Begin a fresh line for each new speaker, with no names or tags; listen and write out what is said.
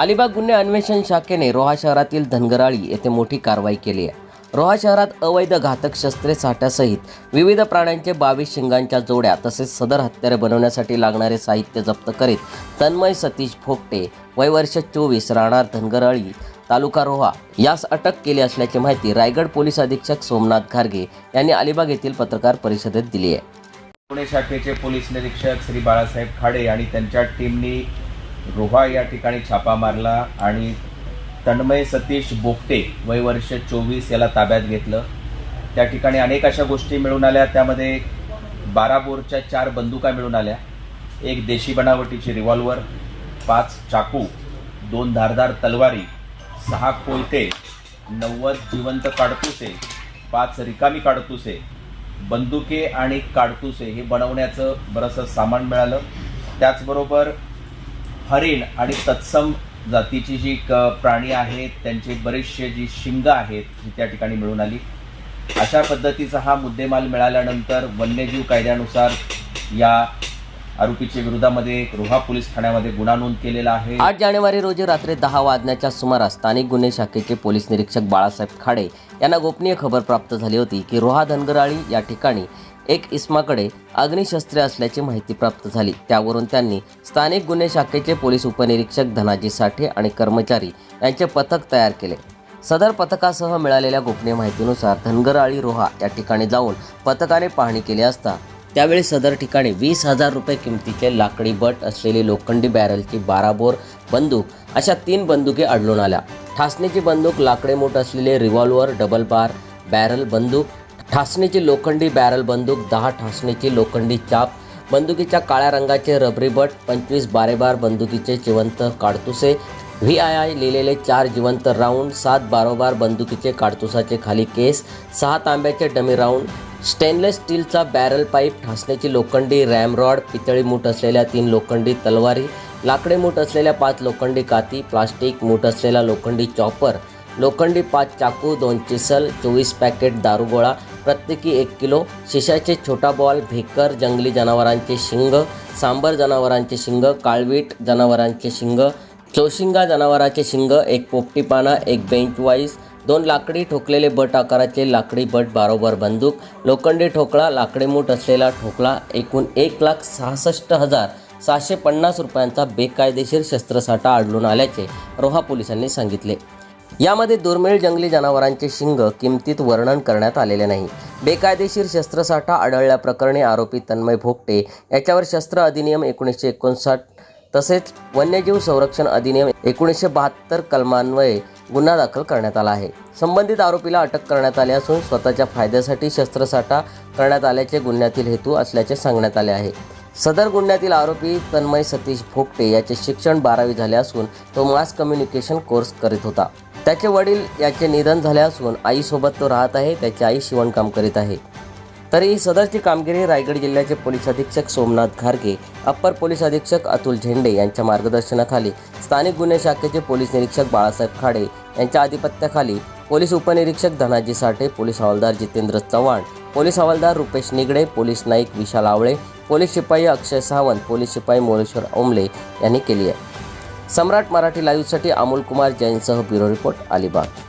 अलिबाग गुन्हे अन्वेषण शाखेने रोहा शहरातील धनगराळी येथे मोठी कारवाई केली आहे. रोहा शहरात अवैध घातक शस्त्रे साठ्यासहित विविध प्राण्यांचे बावीस शिंगांच्या जोड्या तसेच सदर हत्यारे बनवण्यासाठी लागणारे साहित्य जप्त करीत तन्मय सतीश फोकटे वय वर्ष चोवीस राहणार धनगराळी तालुका रोहा. यास अटक केली असल्याची माहिती रायगड पोलीस अधीक्षक सोमनाथ घारगे यांनी अलिबाग येथील पत्रकार परिषदेत दिली आहे.
पुणे शाखेचे पोलीस निरीक्षक श्री बाळासाहेब खाडे आणि त्यांच्या टीमनी रोहा या ठिकाणी छापा मारला आणि तन्मय सतीश बोगटे वय वर्ष चोवीस याला ताब्यात घेतलं. त्या ठिकाणी अनेक अशा गोष्टी मिळून आल्या. त्यामध्ये बारा बोरच्या चार बंदुका मिळून आल्या. एक देशी बनावटीची रिव्हॉल्वर पाच चाकू दोन धारदार तलवारी सहा कोयते नव्वद जिवंत काडतुसे पाच रिकामी काडतुसे बंदुके आणि काडतुसे हे बनवण्याचं बरंचसं सामान मिळालं. त्याचबरोबर हरिण आणि तत्सम जातीची जी क प्राणी आहेत त्यांचे बरेचसे जी शिंग आहेत ही त्या ठिकाणी मिळून आली. अशा पद्धतीचा हा मुद्देमाल मिळाल्यानंतर वन्यजीव कायद्यानुसार या आरोपीच्या विरोधामध्ये रोहा पोलीस ठाण्यामध्ये गुन्हा नोंद केलेला आहे.
आठ जानेवारी रोजी रात्री दहा वाजण्याच्या सुमारास स्थानिक गुन्हे शाखेचे पोलीस निरीक्षक बाळासाहेब खाडे यांना गोपनीय खबर प्राप्त झाली होती की रोहा धनगराळी या ठिकाणी एक इस्माकडे अग्निशस्त्रे असल्याची माहिती प्राप्त झाली. त्यावरून त्यांनी स्थानिक गुन्हे शाखेचे पोलीस उपनिरीक्षक धनाजी साठे आणि कर्मचारी यांचे पथक तयार केले. सदर पथकासह मिळालेल्या गोपनीय माहितीनुसार धनगराळी रोहा या ठिकाणी जाऊन पथकाने पाहणी केली असता त्यावेळी सदर ठिकाणी वीस हजार रुपये किमतीचे लाकडी बट असलेली लोखंडी बॅरलची बारा बोर बंदूक अशा तीन बंदुके आढळून आल्या. ठासणीची बंदूक लाकडे मोठ असलेले रिव्हॉल्वर डबल बार बॅरल बंदूक ठासणीची लोखंडी बॅरल बंदूक दहा ठासणीची लोखंडी चाप बंदुकीच्या काळ्या रंगाचे रबरी बट पंचवीस बारेबार बंदुकीचे जिवंत काडतुसे व्ही आय आय लिहिलेले चार जिवंत राऊंड सात बारोबार बंदुकीचे काडतुसाचे खाली केस सहा तांब्याचे डमी राऊंड स्टेनलेस स्टीलचा बॅरल पाईप ठासण्याची लोखंडी रॅम रॉड पितळी मूठ असलेल्या तीन लोखंडी तलवारी लाकडे मूठ असलेल्या पाच लोखंडी काती प्लास्टिक मूठ असलेला लोखंडी चॉपर लोखंडी पाच चाकू दोन चिसल चोवीस पॅकेट दारुगोळा प्रत्येकी एक किलो शिशाचे छोटा बॉल भेकर जंगली जनावरांचे शिंग सांबर जनावरांचे शिंग काळवीट जनावरांचे शिंग चोशिंगा जनावराचे शिंग एक पोपटी पाना एक बेंच वाईस दोन लाकडी ठोकलेले बट आकाराचे लाकडी बट बारोबर बंदूक लोखंडी ठोकळा लाकडी मूठ असलेला ठोकळा एकूण एक लाख सहासष्ट हजार सहाशे पन्नास रुपयांचा बेकायदेशीर शस्त्रसाठा आढळून आल्याचे रोहा पोलिसांनी सांगितले. यामध्ये दुर्मिळ जंगली जनावरांचे शिंग किमतीत वर्णन करण्यात आलेले नाही. बेकायदेशीर शस्त्रसाठा आढळल्याप्रकरणी आरोपी तन्मय भोगटे याच्यावर शस्त्र अधिनियम एकोणीसशे एकोणसाठ तसेच वन्यजीव संरक्षण अधिनियम एकोणीसशे बहात्तर कलमान्वये गुन्हा दाखल करण्यात आला आहे. संबंधित आरोपीला अटक करण्यात आली असून स्वतःच्या फायद्यासाठी शस्त्रसाठा करण्यात आल्याचे गुन्ह्यातील हेतू असल्याचे सांगण्यात आले आहे. सदर गुन्ह्यातील आरोपी तन्मय सतीश भोगटे याचे शिक्षण बारावी झाले असून तो मास कम्युनिकेशन कोर्स करीत होता. त्याचे वडील याचे निधन झाले असून आईसोबत तो राहत आहे त्याची आई शिवणकाम करीत आहे. तरी सदरची कामगिरी रायगड जिल्ह्याचे पोलीस अधीक्षक सोमनाथ घारगे अप्पर पोलीस अधीक्षक अतुल झेंडे यांच्या मार्गदर्शनाखाली स्थानिक गुन्हे शाखेचे पोलीस निरीक्षक बाळासाहेब खाडे यांच्या आधिपत्याखाली पोलीस उपनिरीक्षक धनाजी साठे पोलीस हवालदार जितेंद्र चव्हाण पोलीस हवालदार रुपेश निगडे पोलीस नाईक विशाल आवळे पोलीस शिपाई अक्षय सावंत पोलीस शिपाई मोरेश्वर ओमले यांनी केली आहे. सम्राट मराठी लाईव्हसाठी अमोल कुमार जैनसह ब्युरो रिपोर्ट अलिबाग.